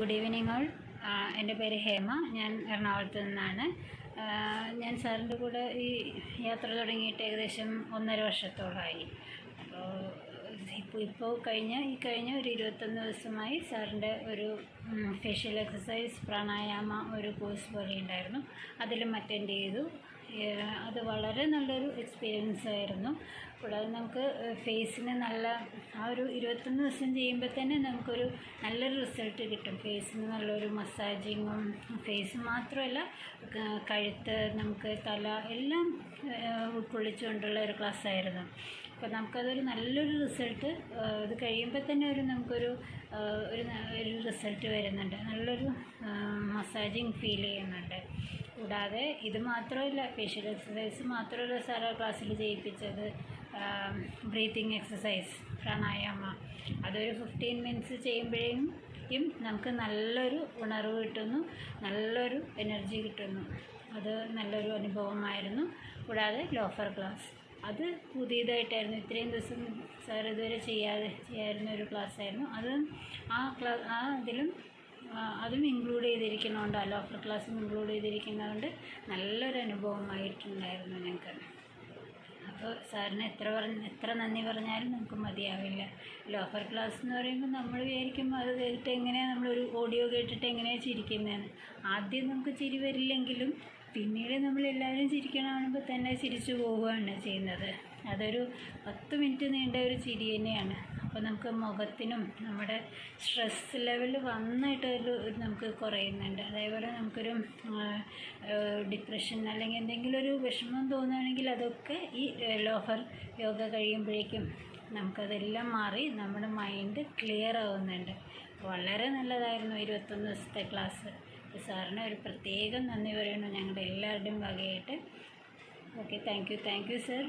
Good evening all എന്റെ പേര് ഹേമ. ഞാൻ എറണാകുളത്ത് നിന്നാണ്. ഞാൻ സാറിന്റെ കൂടെ ഈ യാത്ര തുടങ്ങിയിട്ട് ഏകദേശം ഒന്നര വർഷത്തോളമായി. അപ്പോൾ ഇപ്പോൾ ഇപ്പോൾ കഴിഞ്ഞ ഈ കഴിഞ്ഞ ഒരു ഇരുപത്തൊന്ന് ദിവസമായി സാറിന്റെ ഒരു ഫേഷ്യൽ എക്സസൈസ് പ്രാണായാമ ഒരു കോഴ്സ് പോലെ ഉണ്ടായിരുന്നു. അതിലും അറ്റൻഡ് ചെയ്തു. അത് വളരെ നല്ലൊരു എക്സ്പീരിയൻസ് ആയിരുന്നു. കൂടാതെ നമുക്ക് ഫേസിന് നല്ല ആ ഒരു ഇരുപത്തൊന്ന് ദിവസം ചെയ്യുമ്പോൾ തന്നെ നമുക്കൊരു നല്ലൊരു റിസൾട്ട് കിട്ടും. ഫേസിന് നല്ലൊരു മസാജിങ്ങും ഫേസ് മാത്രമല്ല കഴുത്ത് നമുക്ക് തല എല്ലാം ഉൾക്കൊള്ളിച്ചുകൊണ്ടുള്ള ഒരു ക്ലാസ് ആയിരുന്നു. അപ്പോൾ നമുക്കതൊരു നല്ലൊരു റിസൾട്ട് ഇത് കഴിയുമ്പോൾ തന്നെ ഒരു നമുക്കൊരു ഒരു ഒരു റിസൾട്ട് വരുന്നുണ്ട്. നല്ലൊരു മസാജിങ് ഫീൽ ചെയ്യുന്നുണ്ട്. കൂടാതെ ഇത് മാത്രമല്ല ഫേഷ്യൽ എക്സസൈസ് മാത്രമല്ല സാർ ക്ലാസ്സിൽ ചെയ്യിപ്പിച്ചത് ബ്രീത്തിങ് എക്സസൈസ് പ്രാണായാമ അതൊരു ഫിഫ്റ്റീൻ മിനിറ്റ്സ് ചെയ്യുമ്പോഴേക്കും നമുക്ക് നല്ലൊരു ഉണർവ് കിട്ടുന്നു നല്ലൊരു എനർജി കിട്ടുന്നു. അത് നല്ലൊരു അനുഭവമായിരുന്നു. കൂടാതെ ലോഫർ ക്ലാസ് അത് പുതിയതായിട്ടായിരുന്നു. ഇത്രയും ദിവസം സാർ ഇതുവരെ ചെയ്യാതെ ചെയ്യാറുന്ന ഒരു ക്ലാസ്സായിരുന്നു അത് ആ ക്ലാ ആ ഇതിലും അതും ഇൻക്ലൂഡ് ചെയ്തിരിക്കുന്നതുകൊണ്ട് അല്ല ഓഫർ ക്ലാസ്സും ഇൻക്ലൂഡ് ചെയ്തിരിക്കുന്നതുകൊണ്ട് നല്ലൊരു അനുഭവമായിട്ടുണ്ടായിരുന്നു ഞങ്ങൾക്ക്. അപ്പോൾ സാറിന് എത്ര പറഞ്ഞ എത്ര നന്ദി പറഞ്ഞാലും നമുക്ക് മതിയാവില്ല. ലോഫർ ക്ലാസ് എന്ന് പറയുമ്പോൾ നമ്മൾ വിചാരിക്കും അത് കേട്ടിട്ട് എങ്ങനെയാണ് നമ്മളൊരു ഓഡിയോ കേട്ടിട്ട് എങ്ങനെയാണ് ചിരിക്കുന്നതെന്ന്. ആദ്യം നമുക്ക് ചിരി വരില്ലെങ്കിലും പിന്നീട് നമ്മൾ എല്ലാവരും കാണുമ്പോൾ തന്നെ ചിരിച്ചു പോവുകയാണ് ചെയ്യുന്നത്. അതൊരു പത്ത് മിനിറ്റ് നീണ്ട ഒരു ചിരി തന്നെയാണ്. അപ്പോൾ നമുക്ക് മുഖത്തിനും നമ്മുടെ സ്ട്രെസ് ലെവൽ വന്നിട്ട് ഒരു നമുക്ക് കുറയുന്നുണ്ട്. അതേപോലെ നമുക്കൊരു ഡിപ്രഷൻ അല്ലെങ്കിൽ എന്തെങ്കിലും ഒരു വിഷമം തോന്നുകയാണെങ്കിൽ അതൊക്കെ ഈ ലോഹർ യോഗ കഴിയുമ്പോഴേക്കും നമുക്കതെല്ലാം മാറി നമ്മുടെ മൈൻഡ് ക്ലിയർ ആവുന്നുണ്ട്. വളരെ നല്ലതായിരുന്നു ഇരുപത്തൊന്ന് ദിവസത്തെ ക്ലാസ് സാറിന് ഒരു പ്രത്യേകം നന്ദി പറയുന്നു ഞങ്ങളുടെ എല്ലാവരുടെയും വകയായിട്ട്. Okay thank you thank you sir